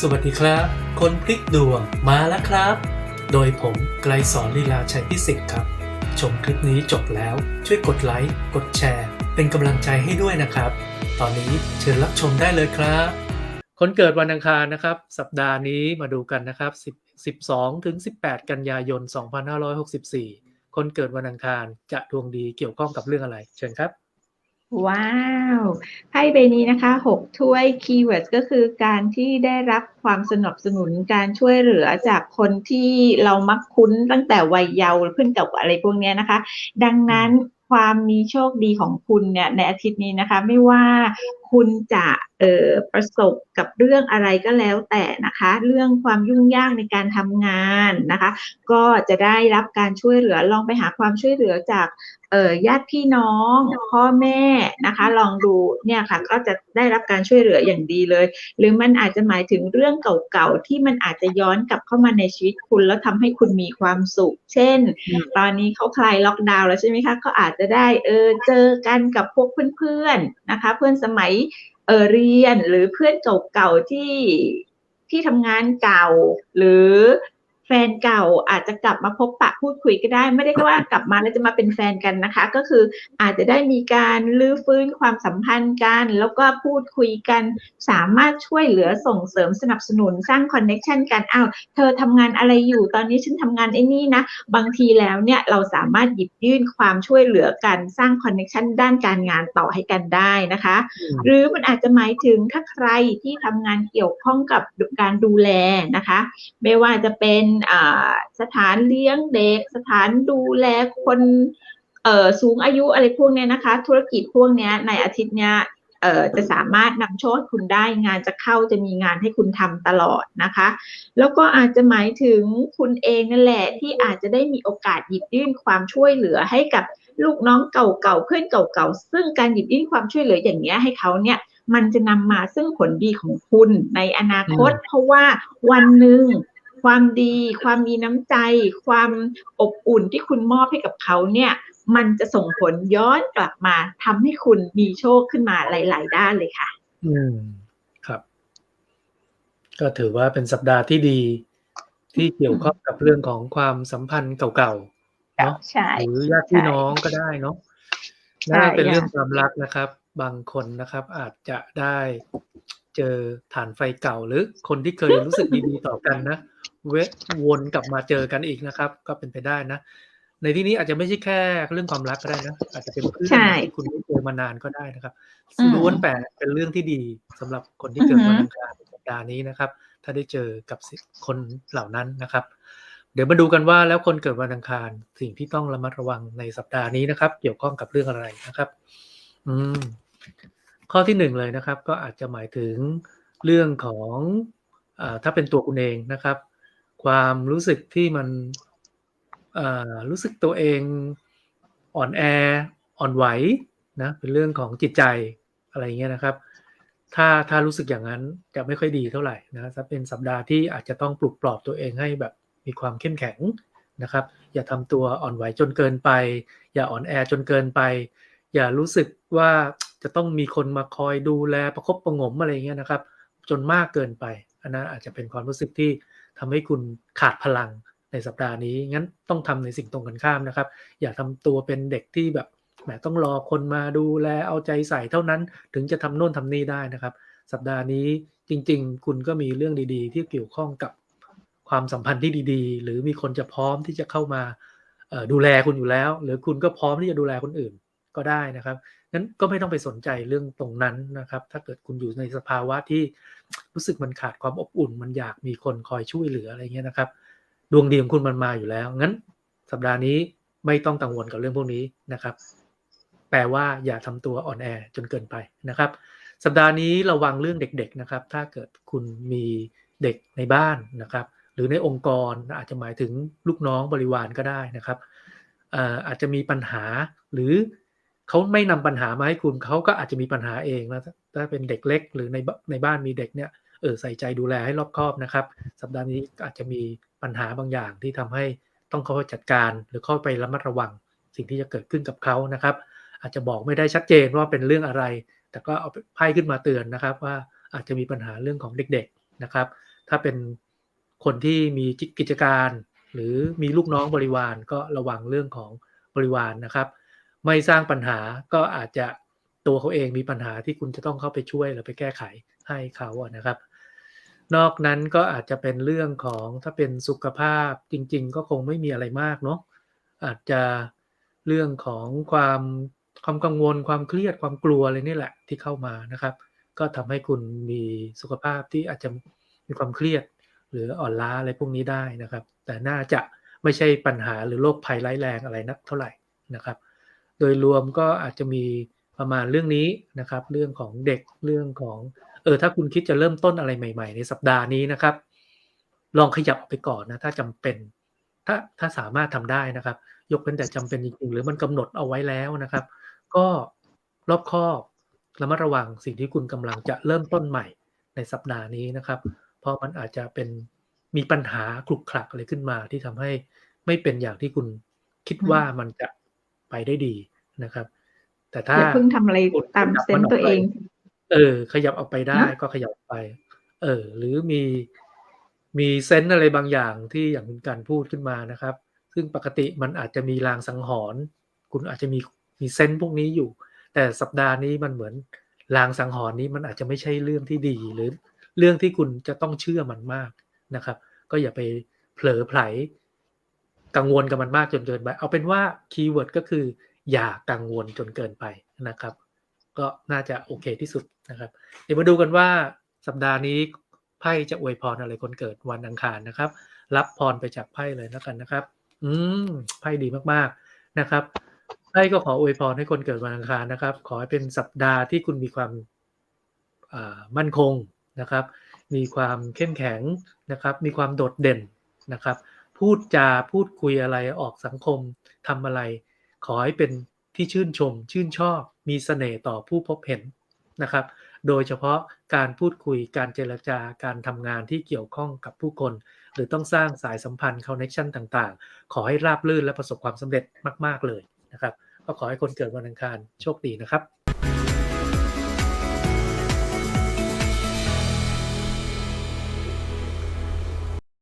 สวัสดีครับ คนพลิกดวงมาแล้วครับ โดยผมไกลสอนลีลาชัยพิสิทธิ์ครับ ชมคลิปนี้จบแล้วช่วยกดไลค์ กดแชร์ เป็นกำลังใจให้ด้วยนะครับ ตอนนี้เชิญรับชมได้เลยครับ คนเกิดวันอังคารนะครับ สัปดาห์นี้มาดูกันนะครับ 10 12ถึง18 กันยายน 2564 คนเกิดวันอังคารจะดวงดีเกี่ยวข้องกับเรื่องอะไร เชิญครับ ว้าวไพ่ใบนี้นะคะหกถ้วยคีย์เวิร์ดก็คือการที่ได้รับความสนับสนุนการช่วยเหลือจากคนที่เรามักคุ้นตั้งแต่วัยเยาว์เพื่อนเก่าอะไรพวกนี้นะคะ ดังนั้นความมีโชคดีของคุณเนี่ยในอาทิตย์นี้นะคะ ไม่ว่า คุณจะเอ่อประสบกับเรื่องอะไรก็แล้วแต่นะคะ เรื่องความยุ่งยากในการทำงานนะคะ ก็จะได้รับการช่วยเหลือลองไปหาความช่วยเหลือจากเอ่อญาติพี่น้องพ่อแม่นะคะ ลองดูเนี่ยค่ะก็จะได้รับการช่วยเหลืออย่างดีเลย หรือมันอาจจะหมายถึงเรื่องเก่าๆที่มันอาจจะย้อนกลับเข้ามาในชีวิตคุณ แล้วทำให้คุณมีความสุข เช่น ตอนนี้เขาคลายล็อกดาวน์แล้วใช่ไหมคะก็อาจจะได้เออเจอกันกับพวกเพื่อนๆนะคะ เพื่อนสมัยเออเรียนหรือเพื่อนเก่าๆที่ที่ทำงานเก่า หรือ ฟนเก่าอาจจะกลับมาพบปะพูดคุยก็ได้ ไม่ได้ว่ากลับมาแล้วจะมาเป็นแฟนกันนะคะ ก็คืออาจจะได้มีการลื้อฟื้นความสัมพันธ์กัน แล้วก็พูดคุยกัน สามารถช่วยเหลือส่งเสริมสนับสนุนสร้างคอนเน็ชันกันอ้าวเธอทำงานอะไรอยู่ตอนนี้ฉันทำงานไอ้นี่นะ บางทีแล้วเนี่ยเราสามารถหยิบยื่นความช่วยเหลือกันสร้างคอนเน็ชันด้านการงานต่อให้กันได้นะคะ หรือมันอาจจะหมายถึงถ้าใครที่ทำงานเกี่ยวข้องกับการดูแลนะคะ ไม่ว่าจะเป็นอ่าสถานเลี้ยงเด็ก สถานดูแลคนเอ่อสูงอายุอะไรพวกเนี้ยนะคะ ธุรกิจพวกเนี้ยในอาทิตย์เนี้ยเอ่อจะสามารถนำโชคให้คุณได้งานจะเข้าจะมีงานให้คุณทำตลอดนะคะ แล้วก็อาจจะหมายถึงคุณเองนั่นแหละที่อาจจะได้มีโอกาสหยิบยื่นความช่วยเหลือให้กับลูกน้องเก่าๆเพื่อนเก่าๆซึ่งการหยิบยื่นความช่วยเหลืออย่างเนี้ยให้เขาเนี่ยมันจะนำมาซึ่งผลดีของคุณในอนาคตอืมเพราะว่าวันหนึ่ง ความดี ความมีน้ำใจ ความอบอุ่นที่คุณมอบให้กับเขาเนี่ยมันจะส่งผลย้อนกลับมาทำให้คุณมีโชคขึ้นมาหลาย ๆ ด้านเลยค่ะ อืมครับ ก็ถือว่าเป็นสัปดาห์ที่ดี ที่เกี่ยวข้องกับเรื่องของความสัมพันธ์เก่าๆเนาะใช่หรือญาติพี่น้องก็ได้เนาะใช่น่าเป็นเรื่องค่ะความรักนะครับ บางคนนะครับ อาจจะได้เจอฐานไฟเก่าหรือคนที่เคยรู้สึกดีๆต่อกันนะ เวทวนกลับมาเจอกันอีกนะครับ ก็เป็นไปได้นะ ในที่นี้อาจจะไม่ใช่แค่เรื่องความรักก็ได้นะ อาจจะเป็นเพื่อนใช่ที่คุณไม่เจอมานานก็ได้นะครับอืมล้วนแต่เป็นเรื่องที่ดีสำหรับคนที่เกิดวันอังคารในสัปดาห์นี้นะครับ ถ้าได้เจอกับสิคนเหล่านั้นนะครับ เดี๋ยวมาดูกันว่าแล้วคนเกิดวันอังคารสิ่งที่ต้องระมัดระวังในสัปดาห์นี้นะครับ เกี่ยวข้องกับเรื่องอะไรนะครับ อืม ข้อที่หนึ่งเลยนะครับ ก็อาจจะหมายถึงเรื่องของอาถ้าเป็นตัวคุณเองนะครับ ความรู้สึกที่มันรู้สึกตัวเองอ่อนแออ่อนไหวนะเป็นเรื่องของจิตใจอะไรเงี้ยนะครับ ถ้าถ้ารู้สึกอย่างนั้นจะไม่ค่อยดีเท่าไหร่นะจะเป็นสัปดาห์ที่อาจจะต้องปลุกปลอบตัวเองให้แบบมีความเข้มแข็งนะครับ อย่าทำตัวอ่อนไหวจนเกินไป อย่าอ่อนแอจนเกินไป อย่ารู้สึกว่าจะต้องมีคนมาคอยดูแลประคบประงมอะไรเงี้ยนะครับ จนมากเกินไป อันนั้นอาจจะเป็นความรู้สึกที่ทำให้คุณขาดพลังในสัปดาห์นี้ งั้นต้องทำในสิ่งตรงกันข้ามนะครับ อย่าทำตัวเป็นเด็กที่แบบแหมต้องรอคนมาดูแลเอาใจใส่เท่านั้น ถึงจะทำโน่นทำนี่ได้นะครับ สัปดาห์นี้จริง ๆ คุณก็มีเรื่องดีๆ ที่เกี่ยวข้องกับความสัมพันธ์ที่ดีๆ หรือมีคนจะพร้อมที่จะเข้ามาดูแลคุณอยู่แล้ว หรือคุณก็พร้อมที่จะดูแลคนอื่น ก็ได้นะครับนั้นก็ไม่ต้องไปสนใจเรื่องตรงนั้นนะครับ ถ้าเกิดคุณอยู่ในสภาวะที่รู้สึกมันขาดความอบอุ่น มันอยากมีคนคอยช่วยเหลืออะไรเงี้ยนะครับ ดวงดีของคุณมันมาอยู่แล้ว งั้นสัปดาห์นี้ไม่ต้องกังวลกับเรื่องพวกนี้นะครับ แปลว่าอย่าทำตัวอ่อนแอจนเกินไปนะครับ สัปดาห์นี้ระวังเรื่องเด็กๆนะครับ ถ้าเกิดคุณมีเด็กในบ้านนะครับ หรือในองค์กรอาจจะหมายถึงลูกน้องบริวารก็ได้นะครับอ่ออาจจะมีปัญหาหรือ เขาไม่นำปัญหามาให้คุณเขาก็อาจจะมีปัญหาเองนะถ้าเป็นเด็กเล็ก หรือในในบ้านมีเด็กเนี่ยเออใส่ใจดูแลให้รอบคอบนะครับ สัปดาห์นี้อาจจะมีปัญหาบางอย่างที่ทำให้ต้องเข้าไปจัดการหรือเข้าไประมัดระวัง สิ่งที่จะเกิดขึ้นกับเขานะครับ อาจจะบอกไม่ได้ชัดเจนว่าเป็นเรื่องอะไร แต่ก็เอาไพ่ขึ้นมาเตือนนะครับ ว่าอาจจะมีปัญหาเรื่องของเด็กๆนะครับ ถ้าเป็นคนที่มีกิจการ หรือมีลูกน้องบริวารก็ระวังเรื่องของบริวารนะครับ ไม่สร้างปัญหาก็อาจจะตัวเขาเองมีปัญหาที่คุณจะต้องเข้าไปช่วยหรือไปแก้ไขให้เขาอะนะครับ นอกนั้นก็อาจจะเป็นเรื่องของถ้าเป็นสุขภาพจริง ๆ ก็คงไม่มีอะไรมากเนาะอาจจะเรื่องของความความกังวลความเครียดความกลัวอะไรนี่แหละที่เข้ามานะครับ ก็ทำให้คุณมีสุขภาพที่อาจจะมีความเครียด หรืออ่อนล้าอะไรพวกนี้ได้นะครับ แต่น่าจะไม่ใช่ปัญหาหรือโรคภัยร้ายแรงอะไรนักเท่าไหร่นะครับ ดยรวมก็อาจจะมีประมาณเรื่องนี้นะครับ เรื่องของเด็กเรื่องของเออถ้าคุณคิดจะเริ่มต้นอะไรใหม่ ๆ ในสัปดาห์นี้นะครับ ลองขยับไปก่อนนะถ้าจำเป็น ถ้าถ้าสามารถทำได้นะครับ ยกเป็นแต่จำเป็นจริงๆหรือมันกำหนดเอาไว้แล้วนะครับ ก็รอบคอบระมัดระวังสิ่งที่คุณกำลังจะเริ่มต้นใหม่ในสัปดาห์นี้นะครับ เพราะมันอาจจะเป็นมีปัญหาคลุกคลักอะไรขึ้นมาที่ทำให้ไม่เป็นอย่างที่คุณคิดว่ามันจะไปได้ดี นะครับ แต่ถ้าอย่าเพิ่งทำอะไรตามเซนส์ตัวเอง เออ ขยับออกไปได้เนอะก็ขยับออกไป เออ หรือมีมีเซนส์อะไรบางอย่างที่อย่างคุณการพูดขึ้นมานะครับ ซึ่งปกติมันอาจจะมีลางสังหรณ์คุณอาจจะมีมีเซนส์พวกนี้อยู่ แต่สัปดาห์นี้มันเหมือนลางสังหรณ์นี้มันอาจจะไม่ใช่เรื่องที่ดีหรือเรื่องที่คุณจะต้องเชื่อมันมากนะครับ ก็อย่าไปเผลอไผลกังวลกับมันมากจนเกินไป เอาเป็นว่าคีย์เวิร์ดก็คือ อย่ากังวลจนเกินไปนะครับ ก็น่าจะโอเคที่สุดนะครับ เดี๋ยวมาดูกันว่าสัปดาห์นี้ไพ่จะอวยพรอะไรคนเกิดวันอังคารนะครับ รับพรไปจากไพ่เลยแล้วกันนะครับ อืมไพ่ดีมากๆนะครับไพ่ก็ขออวยพรให้คนเกิดวันอังคารนะครับ ขอให้เป็นสัปดาห์ที่คุณมีความมั่นคงนะครับ มีความเข้มแข็งนะครับ มีความโดดเด่นนะครับ พูดจาพูดคุยอะไรออกสังคมทำอะไร ขอให้เป็นที่ชื่นชม ชื่นชอบ มีเสน่ห์ต่อผู้พบเห็นนะครับ โดยเฉพาะการพูดคุยการเจรจาการทำงานที่เกี่ยวข้องกับผู้คน หรือต้องสร้างสายสัมพันธ์คอนเน c ชันต่างๆ ขอให้ราบรื่นและประสบความสำเร็จมาก ๆเลยนะครับ ก็ขอให้คนเกิดวันอังคารโชคดีนะครับ